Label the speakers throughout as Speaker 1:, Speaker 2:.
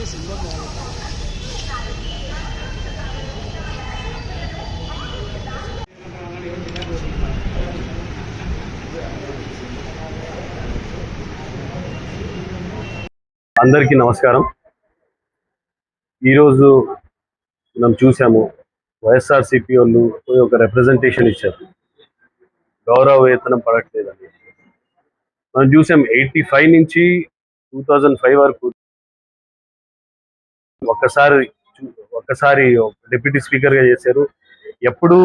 Speaker 1: అందరికీ నమస్కారం. ఈరోజు మనం చూసాము వైఎస్ఆర్సీపీ వాళ్ళు పోయి ఒక రిప్రజెంటేషన్ ఇచ్చారు. గౌరవ వేతనం పడట్లేదని. మనం చూసాం ఎయిటీ ఫైవ్ నుంచి టూ థౌజండ్ ఫైవ్ వరకు ఒక్కసారి ఒకసారి ఒక్కసారి డిప్యూటీ స్పీకర్గా చేశారు. ఎప్పుడు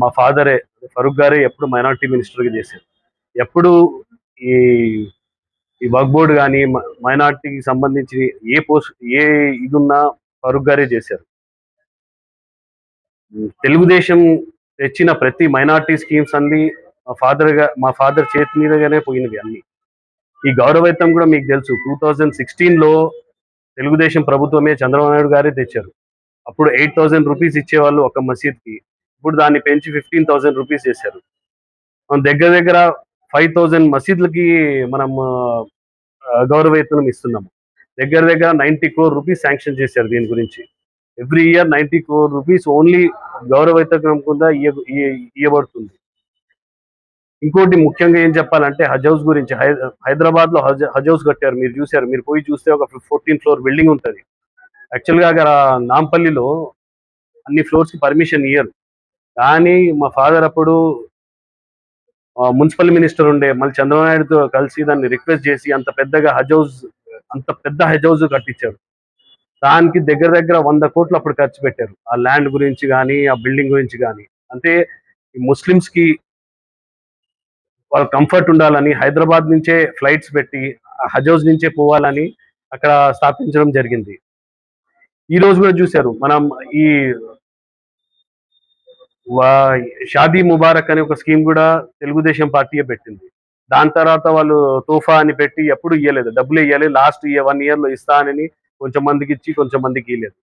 Speaker 1: మా ఫాదరే ఫరూక్ గారే ఎప్పుడు మైనార్టీ మినిస్టర్గా చేశారు. ఎప్పుడు ఈ ఈ వర్క్ బోర్డు కానీ మైనార్టీకి సంబంధించి ఏ పోస్ట్ ఏ ఇది ఉన్నా ఫరూక్ గారే చేశారు. తెలుగుదేశం తెచ్చిన ప్రతి మైనార్టీ స్కీమ్స్ అన్ని మా ఫాదర్గా మా ఫాదర్ చేతి మీదగానే పోయినవి అన్ని. ఈ గౌరవేతం కూడా మీకు తెలుసు టూ థౌజండ్ సిక్స్టీన్లో తెలుగుదేశం ప్రభుత్వమే చంద్రబాబు నాయుడు గారే తెచ్చారు. అప్పుడు ఎయిట్ థౌసండ్ రూపీస్ ఇచ్చేవాళ్ళు ఒక మసీద్కి. ఇప్పుడు దాన్ని పెంచి ఫిఫ్టీన్ థౌసండ్ రూపీస్ చేశారు. మనం దగ్గర దగ్గర ఫైవ్ థౌసండ్ మసీద్లకి మనం గౌరవేతనం ఇస్తున్నాము. దగ్గర దగ్గర నైన్టీ క్రోర్ రూపీస్ శాంక్షన్ చేశారు దీని గురించి. Every year ninety crore rupees only గౌరవేతనం కింద ఇయ్య- ఇయ్యబడుతుంది. ఇంకోటి ముఖ్యంగా ఏం చెప్పాలంటే హజ్ హౌస్ గురించి హైదరాబాద్లో హజ్ హజ్ హౌస్ కట్టారు మీరు చూసారు మీరు పోయి చూస్తే ఒక ఫోర్టీన్ ఫ్లోర్ బిల్డింగ్ ఉంటుంది. యాక్చువల్గా అక్కడ నాంపల్లిలో అన్ని ఫ్లోర్స్కి పర్మిషన్ ఇయ్యరు. కానీ మా ఫాదర్ అప్పుడు మున్సిపల్ మినిస్టర్ ఉండే మళ్ళీ చంద్రబాబు కలిసి దాన్ని రిక్వెస్ట్ చేసి అంత పెద్దగా హజ్ హౌస్ అంత పెద్ద హజ్ హౌస్ కట్టించారు దానికి దగ్గర దగ్గర వంద కోట్లు అప్పుడు ఖర్చు పెట్టారు. ఆ ల్యాండ్ గురించి కానీ ఆ బిల్డింగ్ గురించి కానీ. అంటే ఈ ముస్లిమ్స్కి వాళ్ళ కంఫర్ట్ ఉండాలని హైదరాబాద్ నుంచే ఫ్లైట్స్ పెట్టి హజోజ్ నుంచే పోవాలని అక్కడ స్థాపించడం జరిగింది. ఈ రోజు కూడా చూశారు. మనం ఈ వా- షాదీ ముబారక్ అనే ఒక స్కీమ్ కూడా తెలుగుదేశం పార్టీయే పెట్టింది. దాని తర్వాత వాళ్ళు తోఫా అని పెట్టి ఎప్పుడు ఇవ్వలేదు డబ్బులు ఇవ్వాలి లాస్ట్ ఇయర్ వన్ ఇయర్లో ఇస్తానని కొంచెం మందికి ఇచ్చి కొంచెం మందికి ఇవ్వలేదు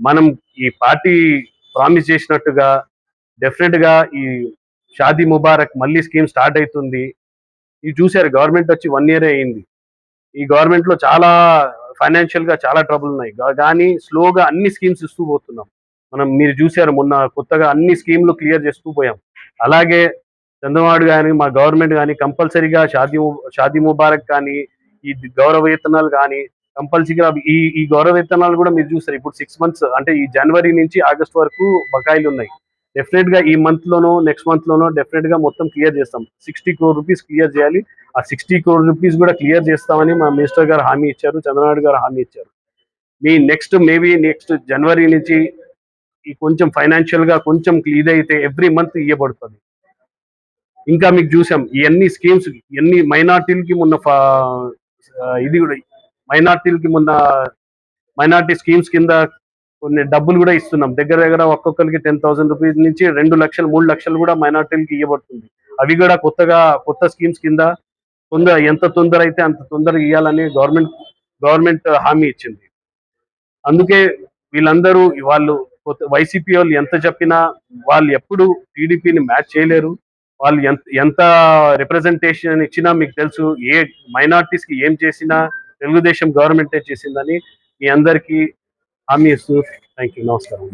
Speaker 1: మనం ఈ పార్టీ ప్రామిస్ చేసినట్టుగా డెఫినెట్గా ఈ షాదీ ముబారక్ మళ్ళీ స్కీమ్ స్టార్ట్ అవుతుంది. ఇది చూశారు గవర్నమెంట్ వచ్చి వన్ ఇయర్ అయింది. ఈ గవర్నమెంట్లో చాలా ఫైనాన్షియల్గా చాలా ట్రబుల్ ఉన్నాయి. కానీ స్లోగా అన్ని స్కీమ్స్ ఇస్తూ పోతున్నాం. మనం మీరు చూశారు మొన్న కొత్తగా అన్ని స్కీమ్లు క్లియర్ చేస్తూ పోయాం. అలాగే చంద్రబాబు కానీ మా గవర్నమెంట్ కానీ కంపల్సరీగా షాదీ ము- షాదీ ముబారక్ కానీ ఈ గౌరవ వేతనాలు కానీ కంపల్సరీగా ఈ ఈ గౌరవ వేతనాలు కూడా మీరు చూస్తారు ఇప్పుడు సిక్స్ మంత్స్ అంటే ఈ జనవరి నుంచి ఆగస్ట్ వరకు బకాయిలు ఉన్నాయి. డెఫినెట్గా ఈ మంత్ లోనో నెక్స్ట్ మంత్ లోనో డెఫినెట్గా మొత్తం క్లియర్ చేస్తాం. సిక్స్టీ క్రోర్ రూపీస్ క్లియర్ చేయాలి. ఆ సిక్స్టీ క్రోర్ రూపీస్ కూడా క్లియర్ చేస్తామని మా మినిస్టర్ గారు హామీ ఇచ్చారు చంద్రనాయుడు గారు హామీ ఇచ్చారు. మీ నెక్స్ట్ మేబీ నెక్స్ట్ జనవరి నుంచి ఈ కొంచెం ఫైనాన్షియల్గా కొంచెం ఇదైతే ఎవ్రీ మంత్ ఇవ్వబడుతుంది ఇంకా మీకు చూసాం ఇవన్నీ స్కీమ్స్ ఎన్ని మైనార్టీలకి మొన్న ఇది కూడా మైనార్టీలకి మొన్న మైనార్టీ స్కీమ్స్ కింద కొన్ని డబ్బులు కూడా ఇస్తున్నాం. దగ్గర దగ్గర ఒక్కొక్కరికి టెన్ థౌసండ్ రూపీస్ నుంచి రెండు లక్షలు మూడు లక్షలు కూడా మైనార్టీలకి ఇవ్వబడుతుంది. అవి కూడా కొత్తగా కొత్త స్కీమ్స్ కింద తొందర ఎంత తొందర అయితే అంత తొందరగా ఇవ్వాలని గవర్నమెంట్ గవర్నమెంట్ హామీ ఇచ్చింది. అందుకే వీళ్ళందరూ వాళ్ళు వైసీపీ వాళ్ళు ఎంత చెప్పినా వాళ్ళు ఎప్పుడు టీడీపీని మ్యాచ్ చేయలేరు. వాళ్ళు ఎంత ఎంత రిప్రజెంటేషన్ ఇచ్చినా మీకు తెలుసు ఏ మైనార్టీస్కి ఏం చేసినా తెలుగుదేశం గవర్నమెంటే చేసిందని మీ అందరికీ హామీ ఇస్తూ థ్యాంక్ యూ నమస్కారం